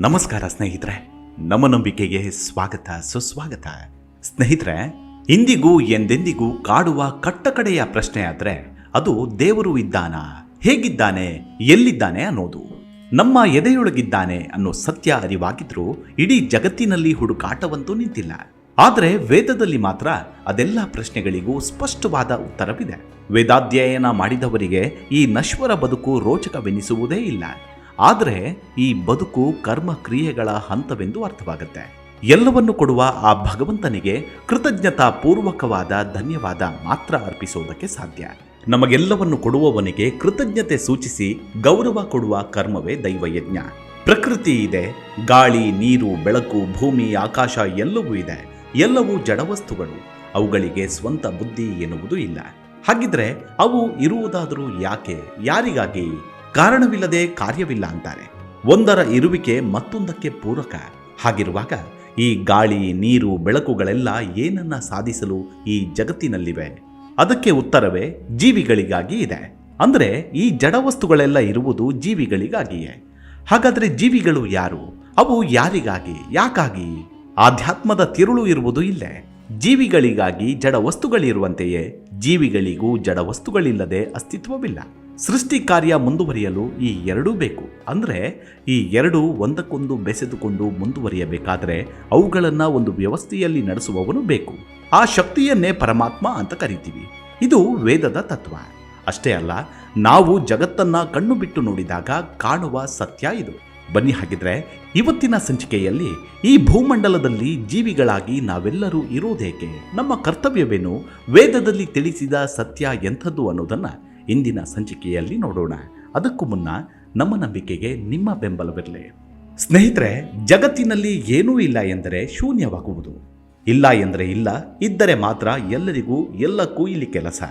ನಮಸ್ಕಾರ ಸ್ನೇಹಿತರೆ, ನಮ್ಮ ನಂಬಿಕೆಗೆ ಸ್ವಾಗತ, ಸುಸ್ವಾಗತ. ಸ್ನೇಹಿತರೆ, ಇಂದಿಗೂ ಎಂದೆಂದಿಗೂ ಕಾಡುವ ಕಟ್ಟಕಡೆಯ ಪ್ರಶ್ನೆ ಆದ್ರೆ ಅದು ದೇವರು ಇದ್ದಾನ, ಹೇಗಿದ್ದಾನೆ, ಎಲ್ಲಿದ್ದಾನೆ ಅನ್ನೋದು. ನಮ್ಮ ಎದೆಯೊಳಗಿದ್ದಾನೆ ಅನ್ನೋ ಸತ್ಯ ಅರಿವಾಗಿದ್ರೂ ಇಡೀ ಜಗತ್ತಿನಲ್ಲಿ ಹುಡುಕಾಟವಂತೂ ನಿಂತಿಲ್ಲ. ಆದರೆ ವೇದದಲ್ಲಿ ಮಾತ್ರ ಅದೆಲ್ಲ ಪ್ರಶ್ನೆಗಳಿಗೂ ಸ್ಪಷ್ಟವಾದ ಉತ್ತರವಿದೆ. ವೇದಾಧ್ಯಯನ ಮಾಡಿದವರಿಗೆ ಈ ನಶ್ವರ ಬದುಕು ರೋಚಕವೆನಿಸುವುದೇ ಇಲ್ಲ. ಆದರೆ ಈ ಬದುಕು ಕರ್ಮ ಕ್ರಿಯೆಗಳ ಹಂತವೆಂದು ಅರ್ಥವಾಗುತ್ತೆ. ಎಲ್ಲವನ್ನು ಕೊಡುವ ಆ ಭಗವಂತನಿಗೆ ಕೃತಜ್ಞತಾ ಪೂರ್ವಕವಾದ ಧನ್ಯವಾದ ಮಾತ್ರ ಅರ್ಪಿಸುವುದಕ್ಕೆ ಸಾಧ್ಯ. ನಮಗೆಲ್ಲವನ್ನು ಕೊಡುವವನಿಗೆ ಕೃತಜ್ಞತೆ ಸೂಚಿಸಿ ಗೌರವ ಕೊಡುವ ಕರ್ಮವೇ ದೈವಯಜ್ಞ. ಪ್ರಕೃತಿ ಇದೆ, ಗಾಳಿ, ನೀರು, ಬೆಳಕು, ಭೂಮಿ, ಆಕಾಶ ಎಲ್ಲವೂ ಇದೆ. ಎಲ್ಲವೂ ಜಡವಸ್ತುಗಳು. ಅವುಗಳಿಗೆ ಸ್ವಂತ ಬುದ್ಧಿ ಎನ್ನುವುದು ಇಲ್ಲ. ಹಾಗಿದ್ರೆ ಅವು ಇರುವುದಾದರೂ ಯಾಕೆ? ಯಾರಿಗಾಗಿ? ಕಾರಣವಿಲ್ಲದೆ ಕಾರ್ಯವಿಲ್ಲ ಅಂತಾರೆ. ಒಂದರ ಇರುವಿಕೆ ಮತ್ತೊಂದಕ್ಕೆ ಪೂರಕ. ಹಾಗಿರುವಾಗ ಈ ಗಾಳಿ, ನೀರು, ಬೆಳಕುಗಳೆಲ್ಲ ಏನನ್ನ ಸಾಧಿಸಲು ಈ ಜಗತ್ತಿನಲ್ಲಿವೆ? ಅದಕ್ಕೆ ಉತ್ತರವೇ ಜೀವಿಗಳಿಗಾಗಿ ಇದೆ. ಅಂದರೆ ಈ ಜಡವಸ್ತುಗಳೆಲ್ಲ ಇರುವುದು ಜೀವಿಗಳಿಗಾಗಿಯೇ. ಹಾಗಾದರೆ ಜೀವಿಗಳು ಯಾರು? ಅವು ಯಾರಿಗಾಗಿ, ಯಾಕಾಗಿ? ಆಧ್ಯಾತ್ಮದ ತಿರುಳು ಇರುವುದು ಇಲ್ಲೇ. ಜೀವಿಗಳಿಗಾಗಿ ಜಡ ವಸ್ತುಗಳಿರುವಂತೆಯೇ ಜೀವಿಗಳಿಗೂ ಜಡ ವಸ್ತುಗಳಿಲ್ಲದೆ ಅಸ್ತಿತ್ವವಿಲ್ಲ. ಸೃಷ್ಟಿ ಕಾರ್ಯ ಮುಂದುವರಿಯಲು ಈ ಎರಡೂ ಬೇಕು. ಅಂದರೆ ಈ ಎರಡು ಒಂದಕ್ಕೊಂದು ಬೆಸೆದುಕೊಂಡು ಮುಂದುವರಿಯಬೇಕಾದರೆ ಅವುಗಳನ್ನು ಒಂದು ವ್ಯವಸ್ಥೆಯಲ್ಲಿ ನಡೆಸುವವನು ಬೇಕು. ಆ ಶಕ್ತಿಯನ್ನೇ ಪರಮಾತ್ಮ ಅಂತ ಕರಿತೀವಿ. ಇದು ವೇದದ ತತ್ವ. ಅಷ್ಟೇ ಅಲ್ಲ, ನಾವು ಜಗತ್ತನ್ನ ಕಣ್ಣು ಬಿಟ್ಟು ನೋಡಿದಾಗ ಕಾಣುವ ಸತ್ಯ ಇದು. ಬನ್ನಿ ಹಾಗಿದ್ರೆ ಇವತ್ತಿನ ಸಂಚಿಕೆಯಲ್ಲಿ ಈ ಭೂಮಂಡಲದಲ್ಲಿ ಜೀವಿಗಳಾಗಿ ನಾವೆಲ್ಲರೂ ಇರೋದೇಕೆ? ನಮ್ಮ ಕರ್ತವ್ಯವೇನು? ವೇದದಲ್ಲಿ ತಿಳಿಸಿದ ಸತ್ಯ ಎಂಥದ್ದು ಅನ್ನೋದನ್ನ ಇಂದಿನ ಸಂಚಿಕೆಯಲ್ಲಿ ನೋಡೋಣ. ಅದಕ್ಕೂ ಮುನ್ನ ನಮ್ಮ ನಂಬಿಕೆಗೆ ನಿಮ್ಮ ಬೆಂಬಲವಿರಲಿ. ಸ್ನೇಹಿತರೆ, ಜಗತ್ತಿನಲ್ಲಿ ಏನೂ ಇಲ್ಲ ಎಂದರೆ ಶೂನ್ಯವಾಗುವುದು. ಇಲ್ಲ ಎಂದರೆ ಇಲ್ಲ, ಇದ್ದರೆ ಮಾತ್ರ ಎಲ್ಲರಿಗೂ ಎಲ್ಲಕ್ಕೂ ಇಲ್ಲಿ ಕೆಲಸ.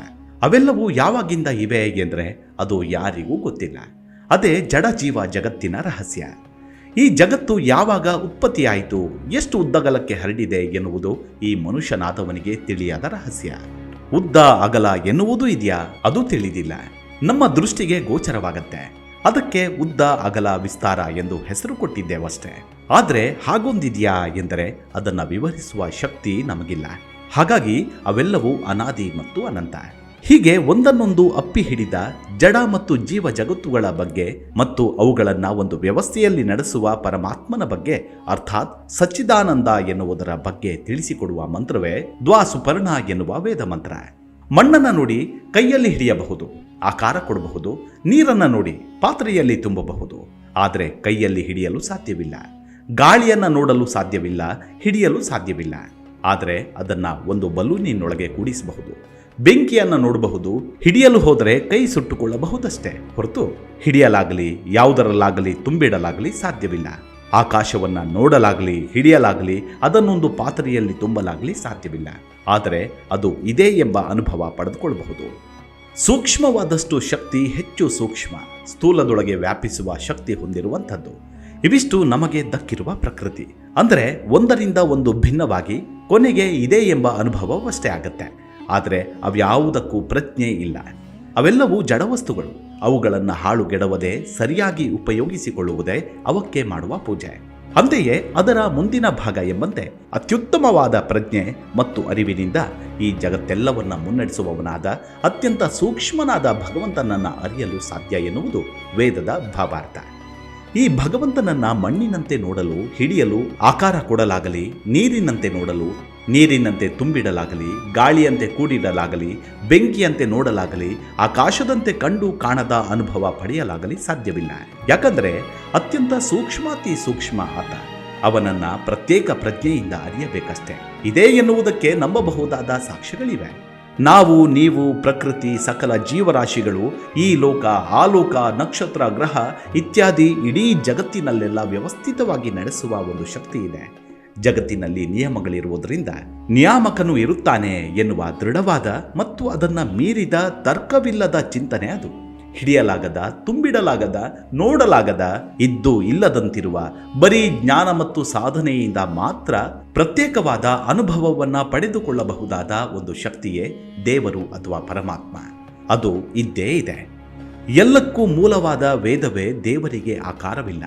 ಅವೆಲ್ಲವೂ ಯಾವಾಗಿಂದ ಇವೆ ಎಂದರೆ ಅದು ಯಾರಿಗೂ ಗೊತ್ತಿಲ್ಲ. ಅದೇ ಜಡ ಜೀವ ಜಗತ್ತಿನ ರಹಸ್ಯ. ಈ ಜಗತ್ತು ಯಾವಾಗ ಉತ್ಪತ್ತಿಯಾಯಿತು, ಎಷ್ಟು ಉದ್ದಗಲಕ್ಕೆ ಹರಡಿದೆ ಎನ್ನುವುದು ಈ ಮನುಷ್ಯನಾದವನಿಗೆ ತಿಳಿಯದ ರಹಸ್ಯ. ಉದ್ದ ಅಗಲ ಎನ್ನುವುದೂ ಇದೆಯಾ? ಅದು ತಿಳಿದಿಲ್ಲ. ನಮ್ಮ ದೃಷ್ಟಿಗೆ ಗೋಚರವಾಗತ್ತೆ. ಅದಕ್ಕೆ ಉದ್ದ ಅಗಲ ವಿಸ್ತಾರ ಎಂದು ಹೆಸರು ಕೊಟ್ಟಿದ್ದೇವಷ್ಟೇ ಆದರೆ ಹಾಗೊಂದಿದೆಯಾ ಎಂದರೆ ಅದನ್ನು ವಿವರಿಸುವ ಶಕ್ತಿ ನಮಗಿಲ್ಲ. ಹಾಗಾಗಿ ಅವೆಲ್ಲವೂ ಅನಾದಿ ಮತ್ತು ಅನಂತ. ಹೀಗೆ ಒಂದನ್ನೊಂದು ಅಪ್ಪಿ ಹಿಡಿದ ಜಡ ಮತ್ತು ಜೀವ ಜಗತ್ತುಗಳ ಬಗ್ಗೆ ಮತ್ತು ಅವುಗಳನ್ನು ಒಂದು ವ್ಯವಸ್ಥೆಯಲ್ಲಿ ನಡೆಸುವ ಪರಮಾತ್ಮನ ಬಗ್ಗೆ, ಅರ್ಥಾತ್ ಸಚ್ಚಿದಾನಂದ ಎನ್ನುವುದರ ಬಗ್ಗೆ ತಿಳಿಸಿಕೊಡುವ ಮಂತ್ರವೇ ದ್ವಾಸುಪರ್ಣ ಎನ್ನುವ ವೇದ ಮಂತ್ರ. ಮಣ್ಣನ್ನು ನೋಡಿ ಕೈಯಲ್ಲಿ ಹಿಡಿಯಬಹುದು, ಆಕಾರ ಕೊಡಬಹುದು, ನೀರನ್ನು ನೋಡಿ ಪಾತ್ರೆಯಲ್ಲಿ ತುಂಬಬಹುದು, ಆದರೆ ಕೈಯಲ್ಲಿ ಹಿಡಿಯಲು ಸಾಧ್ಯವಿಲ್ಲ, ಗಾಳಿಯನ್ನು ನೋಡಲು ಸಾಧ್ಯವಿಲ್ಲ, ಹಿಡಿಯಲು ಸಾಧ್ಯವಿಲ್ಲ, ಆದರೆ ಅದನ್ನು ಒಂದು ಬಲೂನಿನೊಳಗೆ ಕೂಡಿಸಬಹುದು. ಬೆಂಕಿಯನ್ನು ನೋಡಬಹುದು, ಹಿಡಿಯಲು ಹೋದರೆ ಕೈ ಸುಟ್ಟುಕೊಳ್ಳಬಹುದಷ್ಟೇ. ಹೊರತು ಹಿಡಿಯಲಾಗಲಿ, ಯಾವುದರಲ್ಲಾಗಲಿ ತುಂಬಿಡಲಾಗಲಿ ಸಾಧ್ಯವಿಲ್ಲ. ಆಕಾಶವನ್ನ ನೋಡಲಾಗಲಿ, ಹಿಡಿಯಲಾಗಲಿ, ಅದನ್ನೊಂದು ಪಾತ್ರೆಯಲ್ಲಿ ತುಂಬಲಾಗಲಿ ಸಾಧ್ಯವಿಲ್ಲ. ಆದರೆ ಅದು ಇದೆ ಎಂಬ ಅನುಭವ ಪಡೆದುಕೊಳ್ಳಬಹುದು. ಸೂಕ್ಷ್ಮವಾದಷ್ಟು ಶಕ್ತಿ ಹೆಚ್ಚು ಸೂಕ್ಷ್ಮ. ಸ್ಥೂಲದೊಳಗೆ ವ್ಯಾಪಿಸುವ ಶಕ್ತಿ ಹೊಂದಿರುವಂಥದ್ದು. ಇವಿಷ್ಟು ನಮಗೆ ದಕ್ಕಿರುವ ಪ್ರಕೃತಿ. ಅಂದರೆ ಒಂದರಿಂದ ಒಂದು ಭಿನ್ನವಾಗಿ ಕೊನೆಗೆ ಇದೆ ಎಂಬ ಅನುಭವವಷ್ಟೇ ಆಗತ್ತೆ. ಆದರೆ ಅವ್ಯಾವುದಕ್ಕೂ ಪ್ರಜ್ಞೆ ಇಲ್ಲ. ಅವೆಲ್ಲವೂ ಜಡವಸ್ತುಗಳು. ಅವುಗಳನ್ನು ಹಾಳುಗೆಡವದೆ, ಸರಿಯಾಗಿ ಉಪಯೋಗಿಸಿಕೊಳ್ಳುವುದೇ ಅವಕ್ಕೆ ಮಾಡುವ ಪೂಜೆ. ಅಂತೆಯೇ ಅದರ ಮುಂದಿನ ಭಾಗ ಎಂಬಂತೆ ಅತ್ಯುತ್ತಮವಾದ ಪ್ರಜ್ಞೆ ಮತ್ತು ಅರಿವಿನಿಂದ ಈ ಜಗತ್ತೆಲ್ಲವನ್ನ ಮುನ್ನಡೆಸುವವನಾದ, ಅತ್ಯಂತ ಸೂಕ್ಷ್ಮನಾದ ಭಗವಂತನನ್ನ ಅರಿಯಲು ಸಾಧ್ಯ ಎನ್ನುವುದು ವೇದದ ಭಾವಾರ್ಥ. ಈ ಭಗವಂತನನ್ನ ಮಣ್ಣಿನಂತೆ ನೋಡಲು, ಹಿಡಿಯಲು, ಆಕಾರ ಕೊಡಲಾಗಲಿ, ನೀರಿನಂತೆ ನೋಡಲು ನೀರಿನಂತೆ ತುಂಬಿಡಲಾಗಲಿ, ಗಾಳಿಯಂತೆ ಕೂಡಿಡಲಾಗಲಿ, ಬೆಂಕಿಯಂತೆ ನೋಡಲಾಗಲಿ, ಆಕಾಶದಂತೆ ಕಂಡು ಕಾಣದ ಅನುಭವ ಪಡೆಯಲಾಗಲಿ ಸಾಧ್ಯವಿಲ್ಲ. ಯಾಕಂದರೆ ಅತ್ಯಂತ ಸೂಕ್ಷ್ಮಾತಿ ಸೂಕ್ಷ್ಮ ಆತ. ಅವನನ್ನ ಪ್ರತ್ಯೇಕ ಪ್ರಜ್ಞೆಯಿಂದ ಅರಿಯಬೇಕಷ್ಟೇ. ಇದೇ ಎನ್ನುವುದಕ್ಕೆ ನಂಬಬಹುದಾದ ಸಾಕ್ಷ್ಯಗಳಿವೆ. ನಾವು, ನೀವು, ಪ್ರಕೃತಿ, ಸಕಲ ಜೀವರಾಶಿಗಳು, ಈ ಲೋಕ ಆಲೋಕ ಲೋಕ, ನಕ್ಷತ್ರ, ಗ್ರಹ ಇತ್ಯಾದಿ ಇಡೀ ಜಗತ್ತಿನಲ್ಲೆಲ್ಲ ವ್ಯವಸ್ಥಿತವಾಗಿ ನಡೆಸುವ ಒಂದು ಶಕ್ತಿ ಇದೆ. ಜಗತ್ತಿನಲ್ಲಿ ನಿಯಮಗಳಿರುವುದರಿಂದ ನಿಯಾಮಕನು ಇರುತ್ತಾನೆ ಎನ್ನುವ ದೃಢವಾದ ಮತ್ತು ಅದನ್ನ ಮೀರಿದ ತರ್ಕವಿಲ್ಲದ ಚಿಂತನೆ ಅದು. ಹಿಡಿಯಲಾಗದ, ತುಂಬಿಡಲಾಗದ, ನೋಡಲಾಗದ, ಇದ್ದು ಇಲ್ಲದಂತಿರುವ, ಬರೀ ಜ್ಞಾನ ಮತ್ತು ಸಾಧನೆಯಿಂದ ಮಾತ್ರ ಪ್ರತ್ಯೇಕವಾದ ಅನುಭವವನ್ನ ಪಡೆದುಕೊಳ್ಳಬಹುದಾದ ಒಂದು ಶಕ್ತಿಯೇ ದೇವರು ಅಥವಾ ಪರಮಾತ್ಮ. ಅದು ಇದ್ದೇ ಇದೆ. ಎಲ್ಲಕ್ಕೂ ಮೂಲವಾದ ವೇದವೇ ದೇವರಿಗೆ ಆಕಾರವಿಲ್ಲ.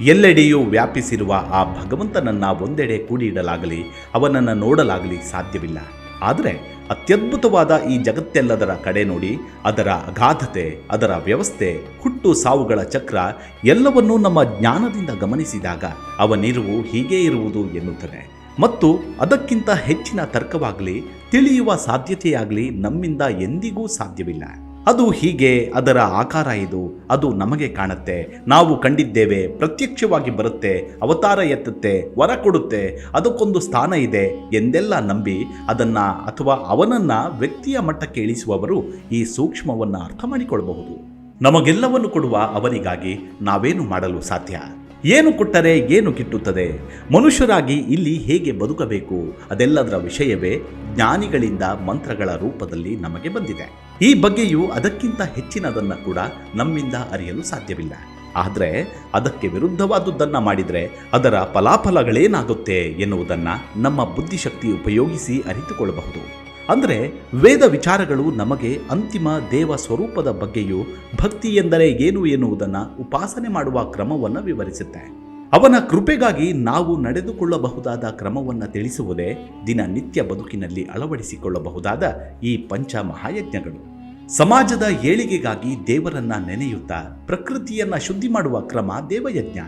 ಎಲ್ಲೆಡೆಯೂ ವ್ಯಾಪಿಸಿರುವ ಆ ಭಗವಂತನನ್ನ ಒಂದೆಡೆ ಕೂಡಿಡಲಾಗಲಿ, ಅವನನ್ನು ನೋಡಲಾಗಲಿ ಸಾಧ್ಯವಿಲ್ಲ. ಆದರೆ ಅತ್ಯದ್ಭುತವಾದ ಈ ಜಗತ್ತೆಲ್ಲದರ ಕಡೆ ನೋಡಿ, ಅದರ ಅಗಾಧತೆ, ಅದರ ವ್ಯವಸ್ಥೆ, ಹುಟ್ಟು ಸಾವುಗಳ ಚಕ್ರ ಎಲ್ಲವನ್ನೂ ನಮ್ಮ ಜ್ಞಾನದಿಂದ ಗಮನಿಸಿದಾಗ ಅವನಿರುವು ಹೀಗೇ ಇರುವುದು ಎನ್ನುತ್ತದೆ. ಮತ್ತು ಅದಕ್ಕಿಂತ ಹೆಚ್ಚಿನ ತರ್ಕವಾಗಲಿ, ತಿಳಿಯುವ ಸಾಧ್ಯತೆಯಾಗಲಿ ನಮ್ಮಿಂದ ಎಂದಿಗೂ ಸಾಧ್ಯವಿಲ್ಲ. ಅದು ಹೀಗೆ ಅದರ ಆಕಾರ ಇದು, ಅದು ನಮಗೆ ಕಾಣುತ್ತೆ. ನಾವು ಕಂಡಿದ್ದೇವೆ, ಪ್ರತ್ಯಕ್ಷವಾಗಿ ಬರುತ್ತೆ, ಅವತಾರ ಎತ್ತುತ್ತೆ, ವರ ಕೊಡುತ್ತೆ, ಅದಕ್ಕೊಂದು ಸ್ಥಾನ ಇದೆ ಎಂದೆಲ್ಲ ನಂಬಿ ಅದನ್ನ ಅಥವಾ ಅವನನ್ನ ವ್ಯಕ್ತಿಯ ಮಟ್ಟಕ್ಕೆ ಇಳಿಸುವವರು ಈ ಸೂಕ್ಷ್ಮವನ್ನು ಅರ್ಥ ಮಾಡಿಕೊಳ್ಳಬಹುದು ನಮಗೆಲ್ಲವನ್ನು ಕೊಡುವ ಅವನಿಗಾಗಿ ನಾವೇನು ಮಾಡಲು ಸಾಧ್ಯ? ಏನು ಕೊಟ್ಟರೆ ಏನು ಕಿಟ್ಟುತ್ತದೆ ಮನುಷ್ಯರಾಗಿ ಇಲ್ಲಿ ಹೇಗೆ ಬದುಕಬೇಕು? ಅದೆಲ್ಲದರ ವಿಷಯವೇ ಜ್ಞಾನಿಗಳಿಂದ ಮಂತ್ರಗಳ ರೂಪದಲ್ಲಿ ನಮಗೆ ಬಂದಿದೆ. ಈ ಬಗ್ಗೆಯೂ ಅದಕ್ಕಿಂತ ಹೆಚ್ಚಿನದನ್ನು ಕೂಡ ನಮ್ಮಿಂದ ಅರಿಯಲು ಸಾಧ್ಯವಿಲ್ಲ. ಆದರೆ ಅದಕ್ಕೆ ವಿರುದ್ಧವಾದುದನ್ನು ಮಾಡಿದರೆ ಅದರ ಫಲಾಫಲಗಳೇನಾಗುತ್ತೆ ಎನ್ನುವುದನ್ನು ನಮ್ಮ ಬುದ್ಧಿಶಕ್ತಿ ಉಪಯೋಗಿಸಿ ಅರಿತುಕೊಳ್ಳಬಹುದು. ಅಂದರೆ ವೇದ ವಿಚಾರಗಳು ನಮಗೆ ಅಂತಿಮ ದೇವ ಸ್ವರೂಪದ ಬಗ್ಗೆಯೂ ಭಕ್ತಿ ಎಂದರೆ ಏನು ಎನ್ನುವುದನ್ನು ಉಪಾಸನೆ ಮಾಡುವ ಕ್ರಮವನ್ನು ವಿವರಿಸುತ್ತೆ. ಅವನ ಕೃಪೆಗಾಗಿ ನಾವು ನಡೆದುಕೊಳ್ಳಬಹುದಾದ ಕ್ರಮವನ್ನು ತಿಳಿಸುವುದೇ ದಿನನಿತ್ಯ ಬದುಕಿನಲ್ಲಿ ಅಳವಡಿಸಿಕೊಳ್ಳಬಹುದಾದ ಈ ಪಂಚ ಮಹಾಯಜ್ಞಗಳು ಸಮಾಜದ ಏಳಿಗೆಗಾಗಿ ದೇವರನ್ನ ನೆನೆಯುತ್ತಾ ಪ್ರಕೃತಿಯನ್ನ ಶುದ್ಧಿ ಮಾಡುವ ಕ್ರಮ ದೇವಯಜ್ಞ.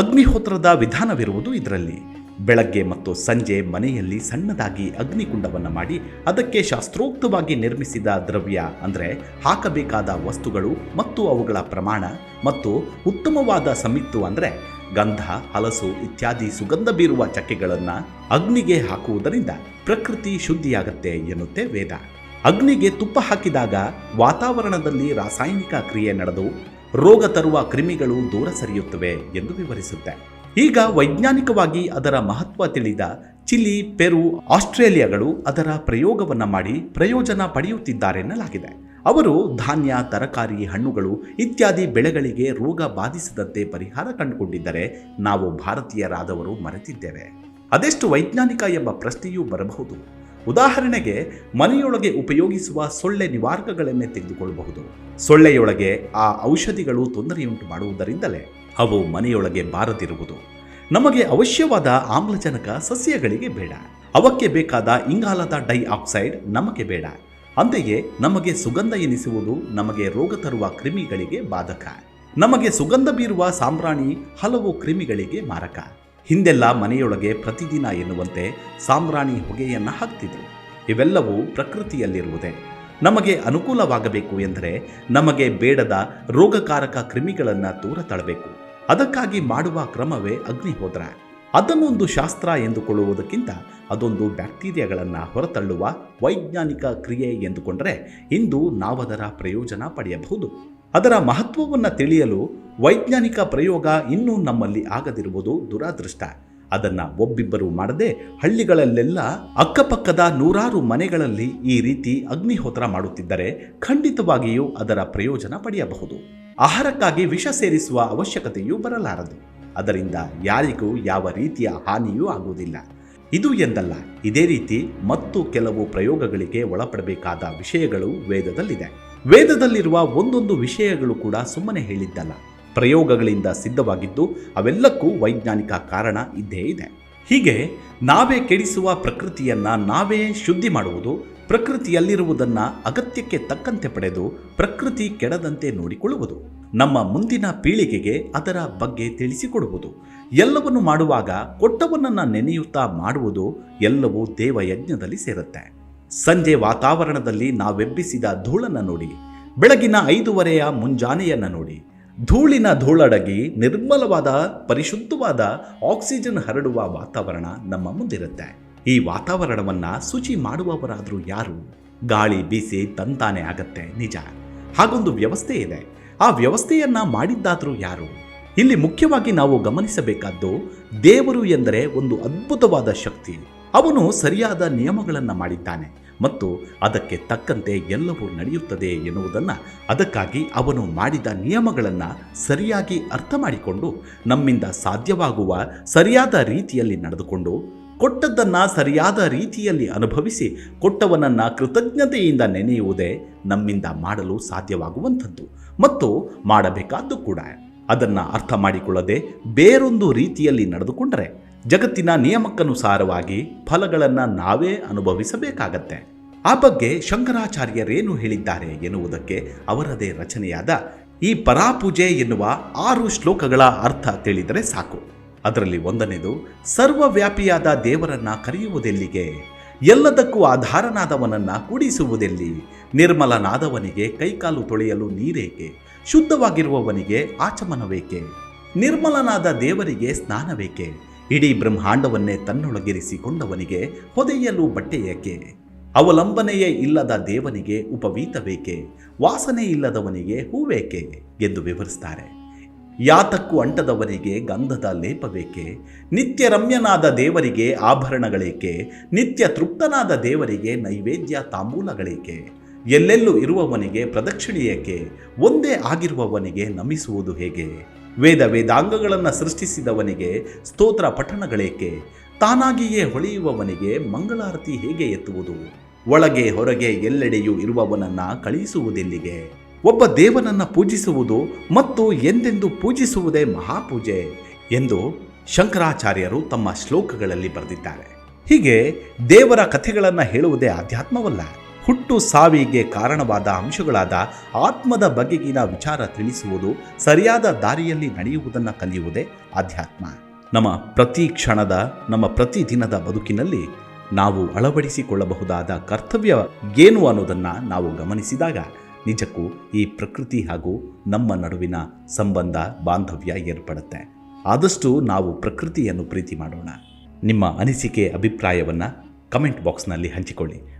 ಅಗ್ನಿಹೋತ್ರದ ವಿಧಾನವಿರುವುದು ಇದರಲ್ಲಿ. ಬೆಳಗ್ಗೆ ಮತ್ತು ಸಂಜೆ ಮನೆಯಲ್ಲಿ ಸಣ್ಣದಾಗಿ ಅಗ್ನಿಕುಂಡವನ್ನು ಮಾಡಿ ಅದಕ್ಕೆ ಶಾಸ್ತ್ರೋಕ್ತವಾಗಿ ನಿರ್ಮಿಸಿದ ದ್ರವ್ಯ ಅಂದರೆ ಹಾಕಬೇಕಾದ ವಸ್ತುಗಳು ಮತ್ತು ಅವುಗಳ ಪ್ರಮಾಣ ಮತ್ತು ಉತ್ತಮವಾದ ಸಮಿತ್ತು ಅಂದರೆ ಗಂಧ, ಹಲಸು ಇತ್ಯಾದಿ ಸುಗಂಧ ಬೀರುವ ಚಕ್ಕೆಗಳನ್ನು ಅಗ್ನಿಗೆ ಹಾಕುವುದರಿಂದ ಪ್ರಕೃತಿ ಶುದ್ಧಿಯಾಗತ್ತೆ ಎನ್ನುತ್ತೆ ವೇದ. ಅಗ್ನಿಗೆ ತುಪ್ಪ ಹಾಕಿದಾಗ ವಾತಾವರಣದಲ್ಲಿ ರಾಸಾಯನಿಕ ಕ್ರಿಯೆ ನಡೆದು ರೋಗ ತರುವ ಕ್ರಿಮಿಗಳು ದೂರ ಸರಿಯುತ್ತವೆ ಎಂದು ವಿವರಿಸುತ್ತೆ. ಈಗ ವೈಜ್ಞಾನಿಕವಾಗಿ ಅದರ ಮಹತ್ವ ತಿಳಿದ ಚಿಲಿ, ಪೆರು, ಆಸ್ಟ್ರೇಲಿಯಾಗಳು ಅದರ ಪ್ರಯೋಗವನ್ನು ಮಾಡಿ ಪ್ರಯೋಜನ ಪಡೆಯುತ್ತಿದ್ದಾರೆನ್ನಲಾಗಿದೆ ಅವರು ಧಾನ್ಯ, ತರಕಾರಿ, ಹಣ್ಣುಗಳು ಇತ್ಯಾದಿ ಬೆಳೆಗಳಿಗೆ ರೋಗ ಬಾಧಿಸದಂತೆ ಪರಿಹಾರ ಕಂಡುಕೊಂಡಿದ್ದರೆ ನಾವು ಭಾರತೀಯರಾದವರು ಮರೆತಿದ್ದೇವೆ. ಅದೆಷ್ಟು ವೈಜ್ಞಾನಿಕ ಎಂಬ ಪ್ರಶ್ನೆಯೂ ಬರಬಹುದು. ಉದಾಹರಣೆಗೆ, ಮನೆಯೊಳಗೆ ಉಪಯೋಗಿಸುವ ಸೊಳ್ಳೆ ನಿವಾರಕಗಳನ್ನೇ ತೆಗೆದುಕೊಳ್ಳಬಹುದು. ಸೊಳ್ಳೆಯೊಳಗೆ ಆ ಔಷಧಿಗಳು ತೊಂದರೆಯುಂಟು ಮಾಡುವುದರಿಂದಲೇ ಅವು ಮನೆಯೊಳಗೆ ಬಾರದಿರುವುದು. ನಮಗೆ ಅವಶ್ಯವಾದ ಆಮ್ಲಜನಕ ಸಸ್ಯಗಳಿಗೆ ಬೇಡ. ಅವಕ್ಕೆ ಬೇಕಾದ ಇಂಗಾಲದ ಡೈಆಕ್ಸೈಡ್ ನಮಗೆ ಬೇಡ. ಅಂತೆಯೇ ನಮಗೆ ಸುಗಂಧ ಎನಿಸುವುದು ನಮಗೆ ರೋಗ ತರುವ ಕ್ರಿಮಿಗಳಿಗೆ ಬಾಧಕ. ನಮಗೆ ಸುಗಂಧ ಬೀರುವ ಸಾಂಬ್ರಾಣಿ ಹಲವು ಕ್ರಿಮಿಗಳಿಗೆ ಮಾರಕ. ಹಿಂದೆಲ್ಲ ಮನೆಯೊಳಗೆ ಪ್ರತಿದಿನ ಎನ್ನುವಂತೆ ಸಾಂಬ್ರಾಣಿ ಹೊಗೆಯನ್ನು ಹಾಕ್ತಿದ್ರು. ಇವೆಲ್ಲವೂ ಪ್ರಕೃತಿಯಲ್ಲಿರುವುದೇ. ನಮಗೆ ಅನುಕೂಲವಾಗಬೇಕು ಎಂದರೆ ನಮಗೆ ಬೇಡದ ರೋಗಕಾರಕ ಕ್ರಿಮಿಗಳನ್ನು ದೂರ ತಳಬೇಕು ಅದಕ್ಕಾಗಿ ಮಾಡುವ ಕ್ರಮವೇ ಅಗ್ನಿಹೋತ್ರ. ಅದನ್ನೊಂದು ಶಾಸ್ತ್ರ ಎಂದುಕೊಳ್ಳುವುದಕ್ಕಿಂತ ಅದೊಂದು ಬ್ಯಾಕ್ಟೀರಿಯಾಗಳನ್ನು ಹೊರತಳ್ಳುವ ವೈಜ್ಞಾನಿಕ ಕ್ರಿಯೆ ಎಂದುಕೊಂಡರೆ ಇಂದು ನಾವದರ ಪ್ರಯೋಜನ ಪಡೆಯಬಹುದು. ಅದರ ಮಹತ್ವವನ್ನು ತಿಳಿಯಲು ವೈಜ್ಞಾನಿಕ ಪ್ರಯೋಗ ಇನ್ನೂ ನಮ್ಮಲ್ಲಿ ಆಗದಿರುವುದು ದುರಾದೃಷ್ಟ. ಅದನ್ನ ಒಬ್ಬಿಬ್ಬರು ಮಾಡದೆ ಹಳ್ಳಿಗಳಲ್ಲೆಲ್ಲ ಅಕ್ಕಪಕ್ಕದ ನೂರಾರು ಮನೆಗಳಲ್ಲಿ ಈ ರೀತಿ ಅಗ್ನಿಹೋತ್ರ ಮಾಡುತ್ತಿದ್ದರೆ ಖಂಡಿತವಾಗಿಯೂ ಅದರ ಪ್ರಯೋಜನ ಪಡೆಯಬಹುದು. ಆಹಾರಕ್ಕಾಗಿ ವಿಷ ಸೇರಿಸುವ ಅವಶ್ಯಕತೆಯೂ ಬರಲಾರದು. ಅದರಿಂದ ಯಾರಿಗೂ ಯಾವ ರೀತಿಯ ಹಾನಿಯೂ ಆಗುವುದಿಲ್ಲ. ಇದು ಎಂದಲ್ಲ, ಇದೇ ರೀತಿ ಮತ್ತು ಕೆಲವು ಪ್ರಯೋಗಗಳಿಗೆ ಒಳಪಡಬೇಕಾದ ವಿಷಯಗಳು ವೇದದಲ್ಲಿದೆ. ವೇದದಲ್ಲಿರುವ ಒಂದೊಂದು ವಿಷಯಗಳು ಕೂಡ ಸುಮ್ಮನೆ ಹೇಳಿದ್ದಲ್ಲ. ಪ್ರಯೋಗಗಳಿಂದ ಸಿದ್ಧವಾಗಿದ್ದು ಅವೆಲ್ಲಕ್ಕೂ ವೈಜ್ಞಾನಿಕ ಕಾರಣ ಇದ್ದೇ ಇದೆ. ಹೀಗೆ ನಾವೇ ಕೆಡಿಸುವ ಪ್ರಕೃತಿಯನ್ನ ನಾವೇ ಶುದ್ಧಿ ಮಾಡುವುದು, ಪ್ರಕೃತಿಯಲ್ಲಿರುವುದನ್ನ ಅಗತ್ಯಕ್ಕೆ ತಕ್ಕಂತೆ ಪಡೆದು ಪ್ರಕೃತಿ ಕೆಡದಂತೆ ನೋಡಿಕೊಳ್ಳುವುದು, ನಮ್ಮ ಮುಂದಿನ ಪೀಳಿಗೆಗೆ ಅದರ ಬಗ್ಗೆ ತಿಳಿಸಿಕೊಡುವುದು. ಎಲ್ಲವನ್ನು ಮಾಡುವಾಗ ಕೊಟ್ಟವನನ್ನ ನೆನೆಯುತ್ತಾ ಮಾಡುವುದು ಎಲ್ಲವೂ ದೇವಯಜ್ಞದಲ್ಲಿ ಸೇರುತ್ತೆ. ಸಂಜೆ ವಾತಾವರಣದಲ್ಲಿ ನಾವೆಬ್ಬಿಸಿದ ಧೂಳನ್ನು ನೋಡಿ, ಬೆಳಗಿನ ಐದೂವರೆಯ ಮುಂಜಾನೆಯನ್ನು ನೋಡಿ, ಧೂಳಿನ ಧೂಳಡಗಿ ನಿರ್ಮಲವಾದ ಪರಿಶುದ್ಧವಾದ ಆಕ್ಸಿಜನ್ ಹರಡುವ ವಾತಾವರಣ ನಮ್ಮ ಮುಂದಿರುತ್ತೆ. ಈ ವಾತಾವರಣವನ್ನ ಶುಚಿ ಮಾಡುವವರಾದರೂ ಯಾರು? ಗಾಳಿ ಬೀಸಿ ತಂತಾನೆ ಆಗತ್ತೆ, ನಿಜ. ಹಾಗೊಂದು ವ್ಯವಸ್ಥೆ ಇದೆ. ಆ ವ್ಯವಸ್ಥೆಯನ್ನ ಮಾಡಿದ್ದಾದರೂ ಯಾರು? ಇಲ್ಲಿ ಮುಖ್ಯವಾಗಿ ನಾವು ಗಮನಿಸಬೇಕಾದ್ದು, ದೇವರು ಎಂದರೆ ಒಂದು ಅದ್ಭುತವಾದ ಶಕ್ತಿ. ಅವನು ಸರಿಯಾದ ನಿಯಮಗಳನ್ನು ಮಾಡಿದ್ದಾನೆ. ಮತ್ತು ಅದಕ್ಕೆ ತಕ್ಕಂತೆ ಎಲ್ಲವೂ ನಡೆಯುತ್ತದೆ ಎನ್ನುವುದನ್ನು ಅದಕ್ಕಾಗಿ ಅವನು ಮಾಡಿದ ನಿಯಮಗಳನ್ನು ಸರಿಯಾಗಿ ಅರ್ಥ ಮಾಡಿಕೊಂಡು ನಮ್ಮಿಂದ ಸಾಧ್ಯವಾಗುವ ಸರಿಯಾದ ರೀತಿಯಲ್ಲಿ ನಡೆದುಕೊಂಡು, ಕೊಟ್ಟದ್ದನ್ನು ಸರಿಯಾದ ರೀತಿಯಲ್ಲಿ ಅನುಭವಿಸಿ, ಕೊಟ್ಟವನನ್ನು ಕೃತಜ್ಞತೆಯಿಂದ ನೆನೆಯುವುದೇ ನಮ್ಮಿಂದ ಮಾಡಲು ಸಾಧ್ಯವಾಗುವಂಥದ್ದು ಮತ್ತು ಮಾಡಬೇಕಾದ್ದು ಕೂಡ. ಅದನ್ನು ಅರ್ಥ ಮಾಡಿಕೊಳ್ಳದೆ ಬೇರೊಂದು ರೀತಿಯಲ್ಲಿ ನಡೆದುಕೊಂಡರೆ ಜಗತ್ತಿನ ನಿಯಮಕ್ಕನುಸಾರವಾಗಿ ಫಲಗಳನ್ನು ನಾವೇ ಅನುಭವಿಸಬೇಕಾಗತ್ತೆ. ಆ ಬಗ್ಗೆ ಶಂಕರಾಚಾರ್ಯರೇನು ಹೇಳಿದ್ದಾರೆ ಎನ್ನುವುದಕ್ಕೆ ಅವರದೇ ರಚನೆಯಾದ ಈ ಪರಾಪೂಜೆ ಎನ್ನುವ ಆರು ಶ್ಲೋಕಗಳ ಅರ್ಥ ತಿಳಿದರೆ ಸಾಕು. ಅದರಲ್ಲಿ ಒಂದನೇದು, ಸರ್ವವ್ಯಾಪಿಯಾದ ದೇವರನ್ನ ಕರೆಯುವುದೆಲ್ಲಿಗೆ? ಎಲ್ಲದಕ್ಕೂ ಆಧಾರನಾದವನನ್ನ ಕೂಡಿಸುವುದೆಲ್ಲಿ? ನಿರ್ಮಲನಾದವನಿಗೆ ಕೈಕಾಲು ತೊಳೆಯಲು ನೀರೇಕೆ? ಶುದ್ಧವಾಗಿರುವವನಿಗೆ ಆಚಮನವೇಕೆ? ನಿರ್ಮಲನಾದ ದೇವರಿಗೆ ಸ್ನಾನವೇಕೆ? ಇಡೀ ಬ್ರಹ್ಮಾಂಡವನ್ನೇ ತನ್ನೊಳಗಿರಿಸಿಕೊಂಡವನಿಗೆ ಹೊದೆಯಲು ಬಟ್ಟೆಯೇಕೆ ಅವಲಂಬನೆಯೇ ಇಲ್ಲದ ದೇವನಿಗೆ ಉಪವೀತವೇಕೆ ವಾಸನೆ ಇಲ್ಲದವನಿಗೆ ಹೂವೇಕೆ ಎಂದು ವಿವರಿಸ್ತಾರೆ. ಯಾತಕ್ಕೂ ಅಂಟದವನಿಗೆ ಗಂಧದ ಲೇಪಬೇಕೆ ನಿತ್ಯ ರಮ್ಯನಾದ ದೇವರಿಗೆ ಆಭರಣಗಳೇಕೆ? ನಿತ್ಯ ತೃಪ್ತನಾದ ದೇವರಿಗೆ ನೈವೇದ್ಯ ತಾಂಬೂಲಗಳೇಕೆ? ಎಲ್ಲೆಲ್ಲೂ ಇರುವವನಿಗೆ ಪ್ರದಕ್ಷಿಣೆಯೇಕೆ ಒಂದೇ ಆಗಿರುವವನಿಗೆ ನಮಿಸುವುದು ಹೇಗೆ? ವೇದ ವೇದಾಂಗಗಳನ್ನು ಸೃಷ್ಟಿಸಿದವನಿಗೆ ಸ್ತೋತ್ರ ಪಠಣಗಳೇಕೆ? ತಾನಾಗಿಯೇ ಹೊಳೆಯುವವನಿಗೆ ಮಂಗಳಾರತಿ ಹೇಗೆ ಎತ್ತುವುದು? ಒಳಗೆ ಹೊರಗೆ ಎಲ್ಲೆಡೆಯೂ ಇರುವವನನ್ನ ಕಳುಹಿಸುವುದಿಲ್ಲಿಗೆ? ಒಬ್ಬ ದೇವನನ್ನ ಪೂಜಿಸುವುದು ಮತ್ತು ಎಂದೆಂದು ಪೂಜಿಸುವುದೇ ಮಹಾಪೂಜೆ ಎಂದು ಶಂಕರಾಚಾರ್ಯರು ತಮ್ಮ ಶ್ಲೋಕಗಳಲ್ಲಿ ಬರೆದಿದ್ದಾರೆ. ಹೀಗೆ ದೇವರ ಕಥೆಗಳನ್ನು ಹೇಳುವುದೇ ಆಧ್ಯಾತ್ಮವಲ್ಲ. ಹುಟ್ಟು ಸಾವಿಗೆ ಕಾರಣವಾದ ಅಂಶಗಳಾದ ಆತ್ಮದ ಬಗೆಗಿನ ವಿಚಾರ ತಿಳಿಸುವುದು ಸರಿಯಾದ ದಾರಿಯಲ್ಲಿ ನಡೆಯುವುದನ್ನು ಕಲಿಯುವುದೇ ಆಧ್ಯಾತ್ಮ. ನಮ್ಮ ಪ್ರತಿ ಕ್ಷಣದ, ನಮ್ಮ ಪ್ರತಿ ದಿನದ ಬದುಕಿನಲ್ಲಿ ನಾವು ಅಳವಡಿಸಿಕೊಳ್ಳಬಹುದಾದ ಕರ್ತವ್ಯ ಏನು ಅನ್ನೋದನ್ನು ನಾವು ಗಮನಿಸಿದಾಗ ನಿಜಕ್ಕೂ ಈ ಪ್ರಕೃತಿ ಹಾಗೂ ನಮ್ಮ ನಡುವಿನ ಸಂಬಂಧ, ಬಾಂಧವ್ಯ ಏರ್ಪಡುತ್ತೆ. ಆದಷ್ಟು ನಾವು ಪ್ರಕೃತಿಯನ್ನು ಪ್ರೀತಿ ಮಾಡೋಣ. ನಿಮ್ಮ ಅನಿಸಿಕೆ, ಅಭಿಪ್ರಾಯವನ್ನು ಕಮೆಂಟ್ ಬಾಕ್ಸ್ನಲ್ಲಿ ಹಂಚಿಕೊಳ್ಳಿ.